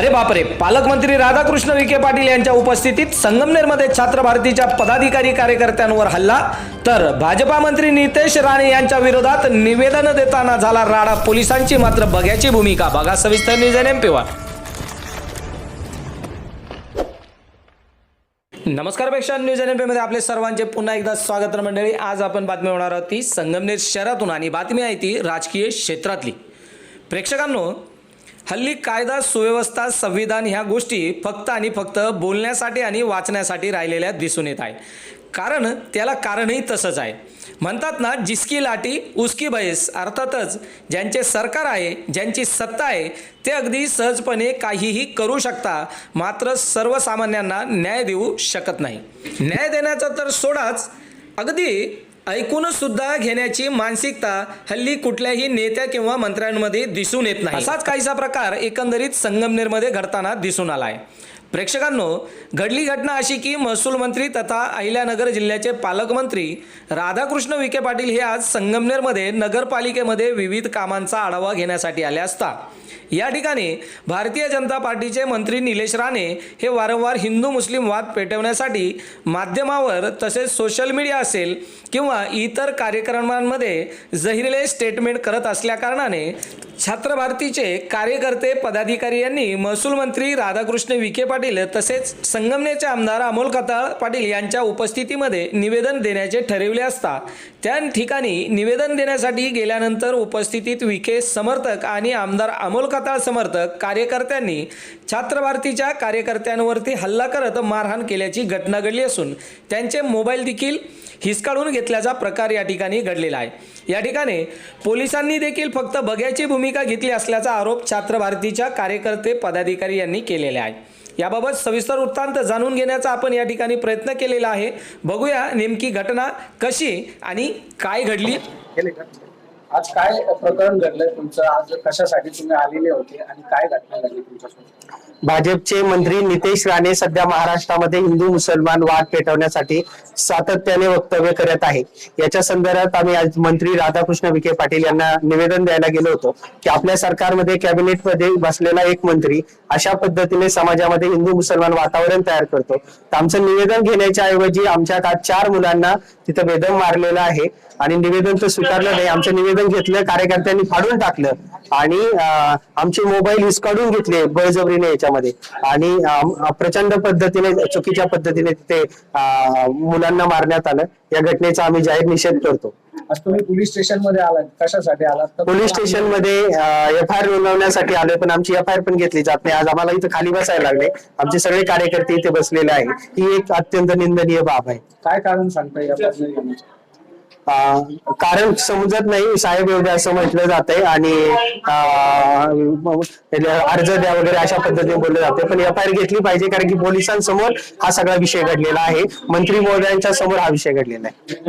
अरे बापरे पालकमंत्री राधाकृष्ण विखे पाटील यांच्या उपस्थितीत संगमनेरमध्ये छात्र भारतीच्या पदाधिकारी कार्यकर्त्यांवर हल्ला. तर भाजपा मंत्री नितेश राणे यांच्या विरोधात निवेदन देताना झाला राडा. पोलिसांची मात्र बघ्याची भूमिका. बघा सविस्तर न्यूज एम नमस्कारपेक्षा न्यूज एनमध्ये आपले सर्वांचे पुन्हा एकदा स्वागत मंडळी. आज आपण बातमी होणार आहोत ती संगमनेर शहरातून आणि बातमी आहे ती राजकीय क्षेत्रातली. प्रेक्षकांनो हल्ली कायदा सुव्यवस्था संविधान ह्या गोष्टी फक्त आणि फक्त बोलण्यासाठी आणि वाचण्यासाठी राहिलेल्या दिसून येत आहे. कारण त्याला कारणही तसंच आहे. म्हणतात ना जिसकी लाटी उसकी भैस अर्थातच ज्यांचे सरकार आहे ज्यांची सत्ता आहे ते अगदी सहजपणे काहीही करू शकता मात्र सर्वसामान्यांना न्याय देऊ शकत नाही. न्याय देण्याचा तर सोडाच अगदी ऐकून सुद्धा घेण्याची मानसिकता हल्ली कुठल्याही नेत्या किंवा मंत्र्यांमध्ये दिसून येत नाही. असाच काहीसा प्रकार एकंदरीत संगमनेरमध्ये घडताना दिसून आलाय. प्रेक्षकांनो घडली घटना अशी की महसूल मंत्री तथा अहिल्यानगर जिल्ह्याचे पालकमंत्री राधाकृष्ण विखे पाटील हे आज संगमनेरमध्ये नगरपालिकेमध्ये विविध कामांचा आढावा घेण्यासाठी आले असता. या ठिकाणी भारतीय जनता पार्टीचे मंत्री निलेश राणे हे वारंवार हिंदू मुस्लिम वाद पेटवण्यासाठी माध्यमावर तसेच सोशल मीडिया असेल किंवा इतर कार्यक्रमांमध्ये जहिरले स्टेटमेंट करत असल्याकारणाने छात्र भारतीचे कार्यकर्ते पदाधिकारी यांनी महसूल मंत्री राधाकृष्ण विखे पाटील तसेच संगमनेचे आमदार अमोल कताळ पाटील यांच्या उपस्थितीमध्ये निवेदन देण्याचे ठरविले असता त्या ठिकाणी निवेदन देण्यासाठी गेल्यानंतर उपस्थितीत विखे समर्थक आणि आमदार अमोल कताळ समर्थक कार्यकर्त्यांनी छात्र भारतीच्या कार्यकर्त्यांवरती हल्ला करत मारहाण केल्याची घटना घडली असून त्यांचे मोबाईल देखील हिसकाळून घेतल्याचा प्रकार या ठिकाणी घडलेला आहे. या ठिकाणी पोलिसांनी देखील फक्त बघ्याची भूमिका घेतली असल्याचा आरोप छात्र भारतीच्या कार्यकर्ते पदाधिकारी यांनी केलेला आहे. याबाबत सविस्तर वृत्तांत जाणून घेण्याचा आपण या ठिकाणी प्रयत्न केलेला आहे. बघूया नेमकी घटना कशी आणि काय घडली. आज काय प्रकरण घडलंय तुमचं? आज कशासाठी तुम्ही आलेले होते आणि काय घटना घडली तुमच्यासोबत? भाजपचे मंत्री नितेश राणे सध्या महाराष्ट्रामध्ये हिंदू मुसलमान वाद पेटवण्यासाठी सातत्याने वक्तव्य करत आहे. याच्या संदर्भात आम्ही आज मंत्री राधाकृष्ण विखे पाटील यांना निवेदन द्यायला गेलो होतो की आपल्या सरकारमध्ये कॅबिनेटमध्ये बसलेला एक मंत्री अशा पद्धतीने समाजामध्ये हिंदू मुसलमान वातावरण तयार करतो. तर आमचं निवेदन घेण्याच्या ऐवजी आमच्या आज चार मुलांना तिथं बेदम मारलेलं आहे आणि निवेदन तर स्वीकारलं नाही. आमचं निवेदन घेतलं कार्यकर्त्यांनी फाडून टाकलं आणि आमचे मोबाईल हिसकाडून घेतले बळजबरीने याच्यामध्ये. आणि प्रचंड पद्धतीने चुकीच्या पद्धतीने तिथे मुलांना मारण्यात आलं. या घटनेचा आम्ही जाहीर निषेध करतो. तुम्ही पोलीस स्टेशनमध्ये आलात. कशासाठी आलात? पोलीस स्टेशनमध्ये एफ आय आर नोंदवण्यासाठी आलोय पण आमची एफ आय आर पण घेतली जात नाही. आज आम्हाला इथं खाली बसायला लागले. आमचे सगळे कार्यकर्ते इथे बसलेले आहे ही एक अत्यंत निंदनीय बाब आहे. काय कारण सांगता या बदली घेण्याचं? अं, कारण समजत नाही साहेब एवढे असं म्हटलं जातंय आणि अं, अर्ज द्या वगैरे अशा पद्धतीने बोललं जाते पण एफ आय आर घेतली पाहिजे कारण की पोलिसांसमोर हा सगळा विषय घडलेला आहे. मंत्री महोदयांच्या समोर हा विषय घडलेला आहे.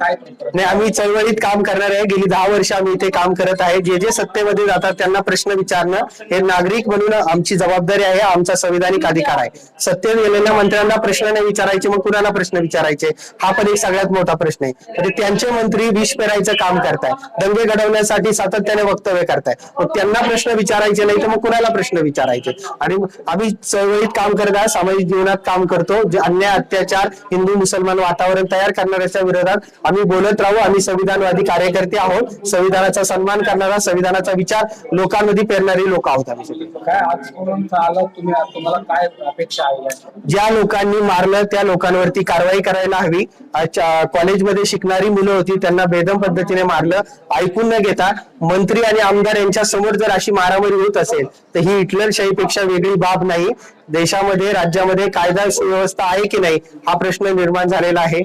आहे म्हणजे? नाही आम्ही चळवळीत काम करणार आहे. गेली दहा वर्ष आम्ही इथे काम करत आहे. जे जे सत्तेमध्ये जातात त्यांना प्रश्न विचारणं हे नागरिक म्हणून आमची जबाबदारी आहे. आमचा संविधानिक अधिकार आहे. सत्तेत गेलेल्या मंत्र्यांना प्रश्न नाही विचारायचे मग कुणाला प्रश्न विचारायचे? हा पण एक सगळ्यात मोठा प्रश्न आहे. तर त्यांचे मंत्री विष पेरायचं काम करताय. दंगे घडवण्यासाठी सातत्याने वक्तव्य करताय. मग त्यांना प्रश्न विचारायचे नाही तर मग कुणाला प्रश्न विचारायचे? आणि आम्ही चळवळीत काम करत आहे सामाजिक जीवनात काम करतो जे अन्याय अत्याचार हिंदू मुसलमान वातावरण तयार करणाऱ्याच्या विरोधात आम्ही बोलत राहू आम्ही संविधानवादी कार्यकर्ते आहोत. संविधानाचा सन्मान करणारा संविधानाचा विचार लोकांमध्ये पेरणारी लोक आहोत आम्ही. सगळे? ज्या लोकांनी मारलं त्या लोकांवरती कारवाई करायला हवी. कॉलेजमध्ये शिकणारी मुलं होती त्यांना बेदम पद्धतीने मारलं. ऐकून न घेता मंत्री आणि आमदार यांच्या समोर जर अशी मारामारी होत असेल तर ही हिटलरशाहीपेक्षा वेगळी बाब नाही. देशामध्ये राज्यामध्ये कायदा सुव्यवस्था आहे की नाही हा प्रश्न निर्माण झालेला आहे.